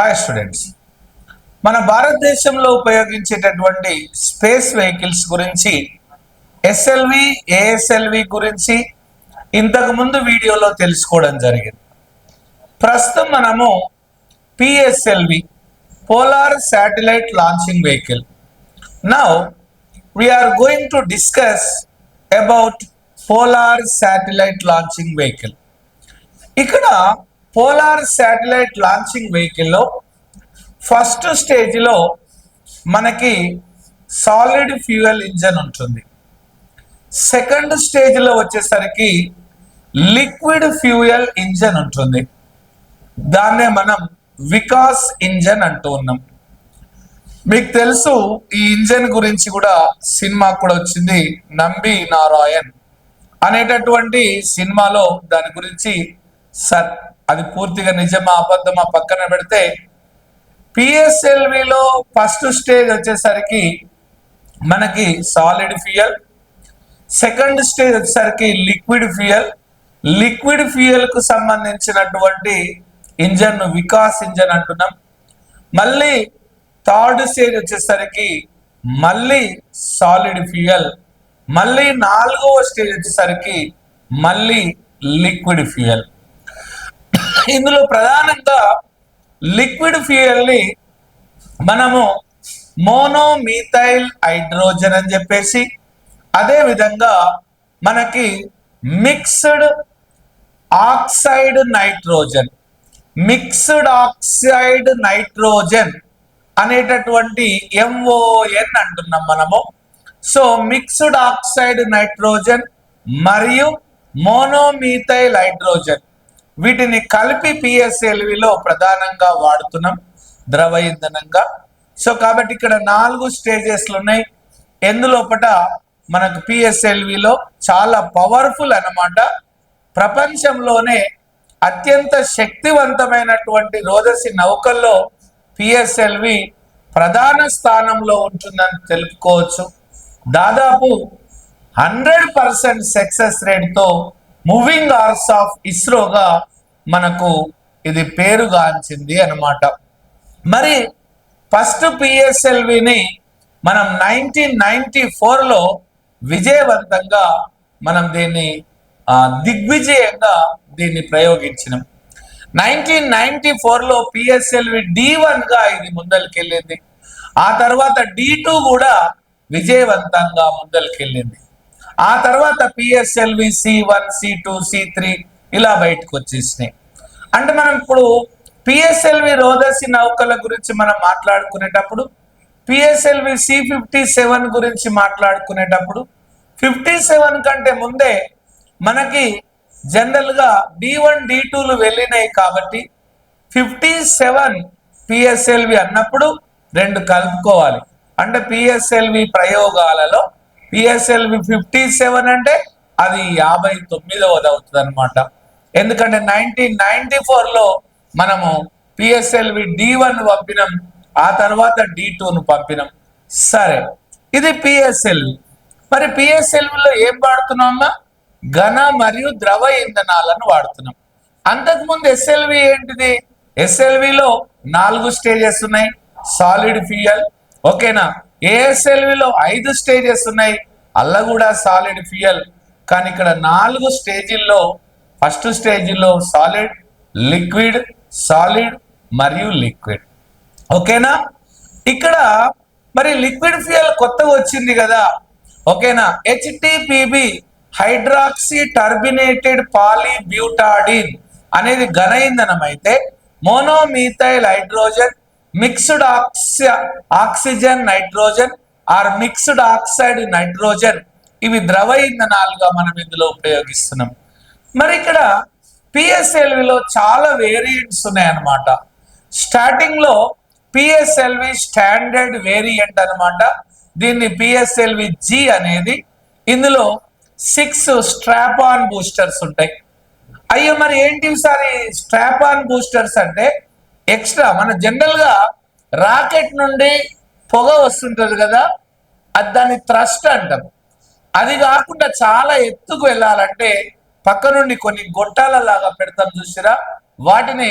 Hi students మన భారతదేశంలో ఉపయోగించేటటువంటి స్పేస్ వెహికల్స్ గురించి ఎస్ఎల్వి ఏఎస్ఎల్వి గురించి ఇంతకుముందు వీడియోలో తెలుసుకోవడం జరిగింది. ప్రస్తుతం మనము PSLV polar satellite launching vehicle. Now we're going to discuss about polar satellite launching vehicle. ఇక్కడ పోలార్ శాటిలైట్ లాంచింగ్ వెహికల్లో ఫస్ట్ స్టేజ్లో మనకి సాలిడ్ ఫ్యూయల్ ఇంజన్ ఉంటుంది. సెకండ్ స్టేజ్లో వచ్చేసరికి లిక్విడ్ ఫ్యూయల్ ఇంజన్ ఉంటుంది. దాన్నే మనం వికాస్ ఇంజన్ అంటూ ఉన్నాం. మీకు తెలుసు ఈ ఇంజన్ గురించి కూడా సినిమా కూడా వచ్చింది నంబి నారాయణ్ అనేటటువంటి సినిమాలో దాని గురించి సర్ అది పూర్తిగా నిజమా అబద్ధమా పక్కన పెడితే పిఎస్ఎల్విలో ఫస్ట్ స్టేజ్ వచ్చేసరికి మనకి సాలిడ్ ఫ్యూయల్ సెకండ్ స్టేజ్ వచ్చేసరికి లిక్విడ్ ఫ్యూయల్ లిక్విడ్ ఫ్యూయల్కు సంబంధించినటువంటి ఇంజన్ వికాస్ ఇంజన్ అంటున్నాం. మళ్ళీ థర్డ్ స్టేజ్ వచ్చేసరికి మళ్ళీ సాలిడ్ ఫ్యూయల్ మళ్ళీ నాలుగవ స్టేజ్ వచ్చేసరికి మళ్ళీ లిక్విడ్ ఫ్యూయల్ ఇందులో ప్రధానంగా లిక్విడ్ ఫ్యూయల్ని మనము మోనోమీథైల్ హైడ్రోజన్ అని చెప్పేసి అదే విధంగా మనకి mixed oxide nitrogen mixed oxide nitrogen అనేటటువంటి ఎంఓఎన్ అంటున్నాం మనము. సో మిక్స్డ్ ఆక్సైడ్ నైట్రోజన్ మరియు మోనోమీథైల్ హైడ్రోజన్ వీటిని కలిపి పిఎస్ఎల్విలో ప్రధానంగా వాడుతున్నాం ద్రవ ఇంధనంగా. సో కాబట్టి ఇక్కడ నాలుగు స్టేజెస్లు ఉన్నాయి ఎందులోపట మనకు పిఎస్ఎల్విలో చాలా పవర్ఫుల్ అన్నమాట. ప్రపంచంలోనే అత్యంత శక్తివంతమైనటువంటి రోదసి నౌకల్లో పిఎస్ఎల్వి ప్రధాన స్థానంలో ఉంటుందని తెలుపుకోవచ్చు. దాదాపు హండ్రెడ్ పర్సెంట్ సక్సెస్ రేట్తో మూవింగ్ ఆర్స్ ఆఫ్ ఇస్రోగా మనకు ఇది పేరుగాంచింది అన్నమాట. మరి ఫస్ట్ పిఎస్ఎల్విని మనం నైన్టీన్ నైన్టీ ఫోర్లో విజయవంతంగా మనం దీన్ని దిగ్విజయంగా దీన్ని ప్రయోగించినాం. నైన్టీన్ నైన్టీ ఫోర్లో పిఎస్ఎల్వి డి వన్గా ఇది ముందరికెళ్ళింది. ఆ తర్వాత డి టూ కూడా విజయవంతంగా ముందరికెళ్ళింది. ఆ తర్వాత PSLV C one C two C three ఇలా బయటకు వచ్చేసినాయి అంటే మనం ఇప్పుడు పిఎస్ఎల్వి రోదసి నౌకల గురించి మనం మాట్లాడుకునేటప్పుడు పిఎస్ఎల్వి సి ఫిఫ్టీ సెవెన్ గురించి మాట్లాడుకునేటప్పుడు ఫిఫ్టీ సెవెన్ కంటే ముందే మనకి జనరల్గా డి వన్ డి టూలు వెళ్ళినాయి కాబట్టి ఫిఫ్టీ సెవెన్ పిఎస్ఎల్వి అన్నప్పుడు రెండు కలుపుకోవాలి. అంటే పిఎస్ఎల్వి ప్రయోగాలలో పిఎస్ఎల్వి ఫిఫ్టీ సెవెన్ అంటే అది యాభై తొమ్మిదవది అవుతుంది అనమాట ఎందుకంటే నైన్టీన్ నైన్టీ లో మనము పిఎస్ఎల్వి డి వన్ పంపినాం ఆ తర్వాత డి టూను పంపినాం. సరే ఇది పిఎస్ఎల్వి మరి పిఎస్ఎల్విలో ఏం వాడుతున్నామా ఘన మరియు ద్రవ ఇంధనాలను వాడుతున్నాం. అంతకుముందు ఎస్ఎల్వి ఏంటిది? ఎస్ఎల్విలో నాలుగు స్టేజెస్ ఉన్నాయి. సాలిడ్ ఫ్యూయల్ ఓకేనా? ఏఎస్ఎల్విలో ఐదు స్టేజెస్ ఉన్నాయి. అల్ల కూడా సాలిడ్ ఫ్యూయల్ కానీ ఇక్కడ నాలుగు స్టేజీల్లో ఫస్ట్ స్టేజ్లో సాలిడ్ లిక్విడ్ సాలిడ్ మరియు లిక్విడ్. ఓకేనా? ఇక్కడ మరి లిక్విడ్ ఫ్యూయల్ కొత్తగా వచ్చింది కదా. ఓకేనా? హెచ్టిపిబి హైడ్రాక్సీ టర్బినేటెడ్ పాలీబ్యూటాడిన్ అనేది ఘన ఇంధనం అయితే monomethyl hydrogen mixed oxy oxygen nitrogen or mixed oxide nitrogen ఇవి ద్రవ ఇంధనాలుగా మనం ఇందులో ఉపయోగిస్తున్నాం. మరి ఇక్కడ పిఎస్ఎల్విలో చాలా వేరియంట్స్ ఉన్నాయన్నమాట. స్టార్టింగ్లో పిఎస్ఎల్వి స్టాండర్డ్ వేరియంట్ అన్నమాట. దీన్ని పిఎస్ఎల్వి జి అనేది. ఇందులో సిక్స్ స్ట్రాప్ ఆన్ బూస్టర్స్ ఉంటాయి. అయ్యో మరి ఏంటి సార్ ఈ స్ట్రాప్ ఆన్ బూస్టర్స్ అంటే? ఎక్స్ట్రా మన జనరల్గా రాకెట్ నుండి పొగ వస్తుంటది కదా అది దాన్ని థ్రస్ట్ అంటాం. అది కాకుండా చాలా ఎత్తుకు వెళ్ళాలంటే పక్క నుండి కొన్ని గొట్టాల లాగా పెడతాం చూసిరా? వాటిని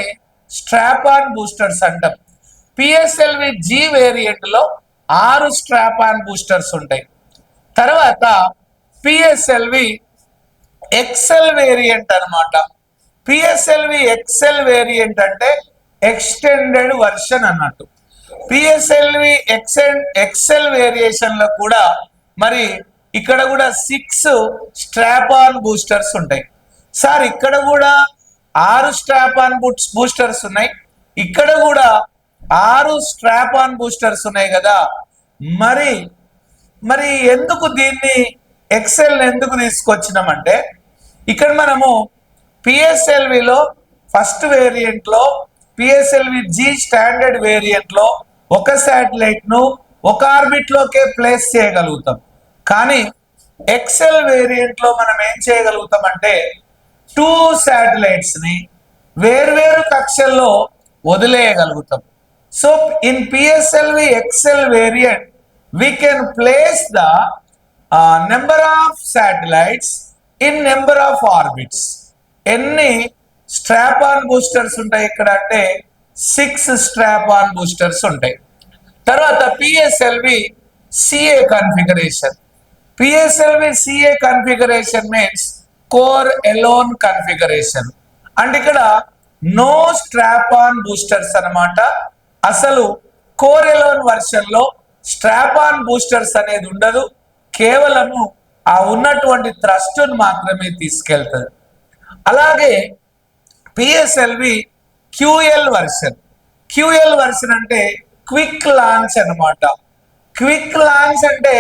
స్ట్రాప్ ఆన్ బూస్టర్స్ అంటాం. పిఎస్ఎల్వి జి వేరియంట్లో ఆరు స్ట్రాప్ ఆన్ బూస్టర్స్ ఉంటాయి. తర్వాత పిఎస్ఎల్వి ఎక్సెల్ వేరియంట్ అన్నమాట. పిఎస్ఎల్వి ఎక్సెల్ వేరియంట్ అంటే ఎక్స్టెండెడ్ వర్షన్ అన్నట్టు. పిఎస్ఎల్వి ఎక్సెల్ ఎక్సెల్ వేరియేషన్లో కూడా మరి ఇక్కడ కూడా సిక్స్ స్ట్రాప్ ఆన్ బూస్టర్స్ ఉంటాయి. సార్ ఇక్కడ కూడా ఆరు స్ట్రాప్ ఆన్ బూస్టర్స్ ఉన్నాయి. ఇక్కడ కూడా ఆరు స్ట్రాప్ ఆన్ బూస్టర్స్ ఉన్నాయి కదా. మరి మరి ఎందుకు దీన్ని ఎక్సెల్ ఎందుకు తీసుకొచ్చినామంటే ఇక్కడ మనము పిఎస్ఎల్విలో ఫస్ట్ వేరియంట్లో పిఎస్ఎల్వి జి స్టాండర్డ్ వేరియంట్లో ఒక శాటిలైట్ను ఒక ఆర్బిట్లోకే ప్లేస్ చేయగలుగుతాం. కానీ ఎక్సెల్ వేరియంట్లో మనం ఏం చేయగలుగుతాం అంటే టూ శాటిలైట్స్ని వేర్వేరు కక్షల్లో వదిలేయగలుగుతాం. So in PSLV XL variant we can place the uh, number of satellites in number of orbits. ఎన్ని స్ట్రాప్ ఆన్ బూస్టర్స్ ఉంటాయి ఇక్కడ అంటే సిక్స్ స్ట్రాప్ ఆన్ బూస్టర్స్ ఉంటాయి. తర్వాత PSLV CA configuration PSLV CA configuration means core alone configuration అంటే ఇక్కడ no strap on boosters అన్నమాట. అసలు కోర్ ఎలోన్ వర్షన్లో స్ట్రాప్ ఆన్ బూస్టర్స్ అనేది ఉండదు. కేవలము ఆ ఉన్నటువంటి థ్రస్ట్ మాత్రమే తీసుకెళ్తుంది. అలాగే PSLV QL version QL version అంటే క్విక్ లాంచ్ అన్నమాట. క్విక్ లాంచ్ అంటే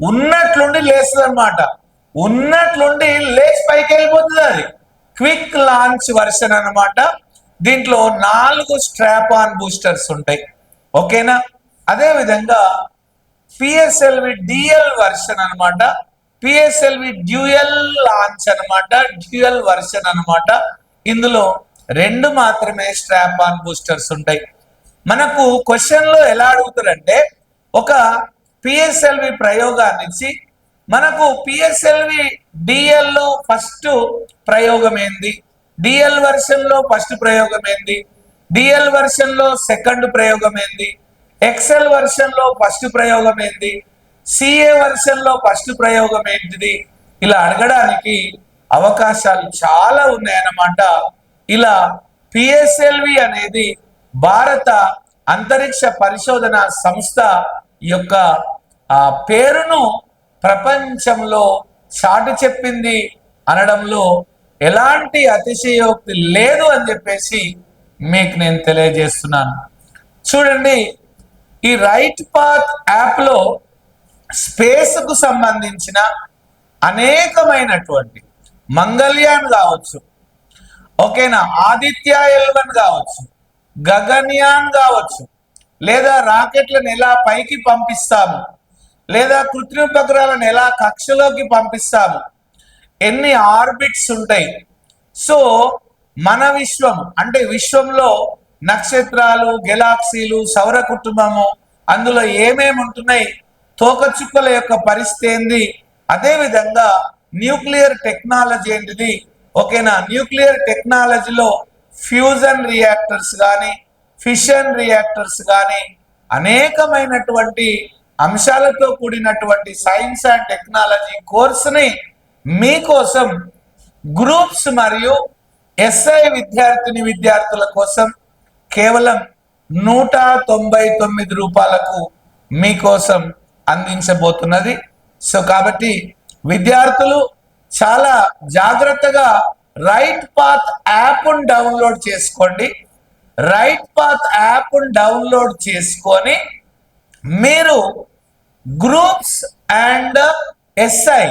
ఉన్నట్లుండి లేస్తుంది అనమాట ఉన్నట్లుండి లేచి పైకి వెళ్ళిపోతుంది అది. క్విక్ లాంచ్ వర్షన్ అనమాట దీంట్లో నాలుగు స్ట్రాప్ ఆన్ బూస్టర్స్ ఉంటాయి. ఓకేనా? అదే విధంగా పిఎస్ఎల్వి డిఎల్ వర్షన్ అనమాట పిఎస్ఎల్వి డ్యూయల్ లాంచ్ అనమాట డ్యూయల్ వర్షన్ అనమాట ఇందులో రెండు మాత్రమే స్ట్రాప్ ఆన్ బూస్టర్స్ ఉంటాయి. మనకు క్వశ్చన్లో ఎలా అడుగుతారంటే ఒక పిఎస్ఎల్వి ప్రయోగాన్నిచ్చి మనకు పిఎస్ఎల్వి డిఎల్లో ఫస్ట్ ప్రయోగం ఏంది డిఎల్ వర్షన్లో ఫస్ట్ ప్రయోగం ఏంది డిఎల్ వర్షన్లో సెకండ్ ప్రయోగం ఏంది ఎక్సెల్ వర్షన్లో ఫస్ట్ ప్రయోగం ఏంది సిఏ వర్షన్లో ఫస్ట్ ప్రయోగం ఏంటిది ఇలా అడగడానికి అవకాశాలు చాలా ఉన్నాయన్నమాట. ఇలా పిఎస్ఎల్వి అనేది భారత అంతరిక్ష పరిశోధన సంస్థ యొక్క ఆ పేరును ప్రపంచంలో చాటు చెప్పింది అనడంలో ఎలాంటి అతిశయోక్తి లేదు అని చెప్పేసి మీకు నేను తెలియజేస్తున్నాను. చూడండి ఈ రైట్ పాత్ యాప్లో స్పేస్కు సంబంధించిన అనేకమైనటువంటి మంగళ్యాన్ కావచ్చు ఓకేనా ఆదిత్య ఎల్వన్ కావచ్చు గగన్యాన్ కావచ్చు లేదా రాకెట్లను ఎలా పైకి పంపిస్తాము? లేదా కృత్రిమ ఉపగ్రహాలను ఎలా కక్షలోకి పంపిస్తాము? ఎన్ని ఆర్బిట్స్ ఉంటాయి? సో మన విశ్వం అంటే విశ్వంలో నక్షత్రాలు గెలాక్సీలు సౌర కుటుంబము అందులో ఏమేమి ఉంటున్నాయి? తోకచుక్కల యొక్క పరిస్థితి ఏంది? అదేవిధంగా న్యూక్లియర్ టెక్నాలజీ ఏంటిది? ఓకేనా? న్యూక్లియర్ టెక్నాలజీలో ఫ్యూజన్ రియాక్టర్స్ కానీ ఫిషన్ రియాక్టర్స్ కానీ అనేకమైనటువంటి అంశాలతో కూడినటువంటి సైన్స్ అండ్ టెక్నాలజీ కోర్సుని మీకోసం గ్రూప్స్ మరియు ఎస్ఐ విద్యార్థిని విద్యార్థుల కోసం కేవలం నూట తొంభై తొమ్మిది రూపాయలకు మీకోసం అందించబోతున్నది. సో కాబట్టి విద్యార్థులు చాలా జాగ్రత్తగా రైట్ పాత్ యాప్ను డౌన్లోడ్ చేసుకోండి. రైట్ పాత్ యాప్ డౌన్లోడ్ చేసుకొని మీరు groups and SI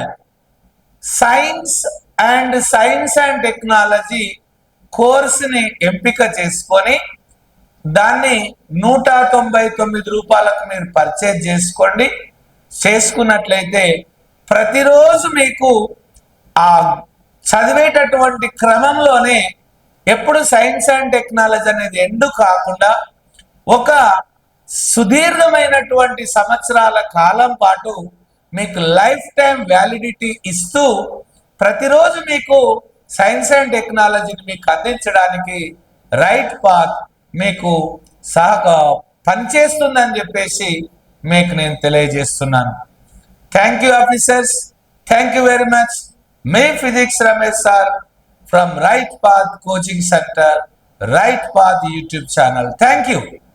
science and science and technology కోర్సుని ఎంపిక చేసుకొని దాన్ని నూట తొంభై తొమ్మిది రూపాయలకు మీరు పర్చేజ్ చేసుకోండి. చేసుకున్నట్లయితే ప్రతిరోజు మీకు ఆ చదివేటటువంటి క్రమంలోనే ఎప్పుడు సైన్స్ అండ్ టెక్నాలజీ అనేది ఎండు కాకుండా ఒక సుదీర్ఘమైనటువంటి సంవత్సరాల కాలం పాటు మీకు లైఫ్ టైం వ్యాలిడిటీ ఇస్తూ ప్రతిరోజు మీకు సైన్స్ అండ్ టెక్నాలజీని మీకు అందించడానికి రైట్ పాత్ మీకు సహ పనిచేస్తుందని చెప్పేసి మీకు నేను తెలియజేస్తున్నాను. Thank you officers. Thank you very much. May physics Ramesh sir. from Right Path Coaching Center, Right Path YouTube channel. Thank you.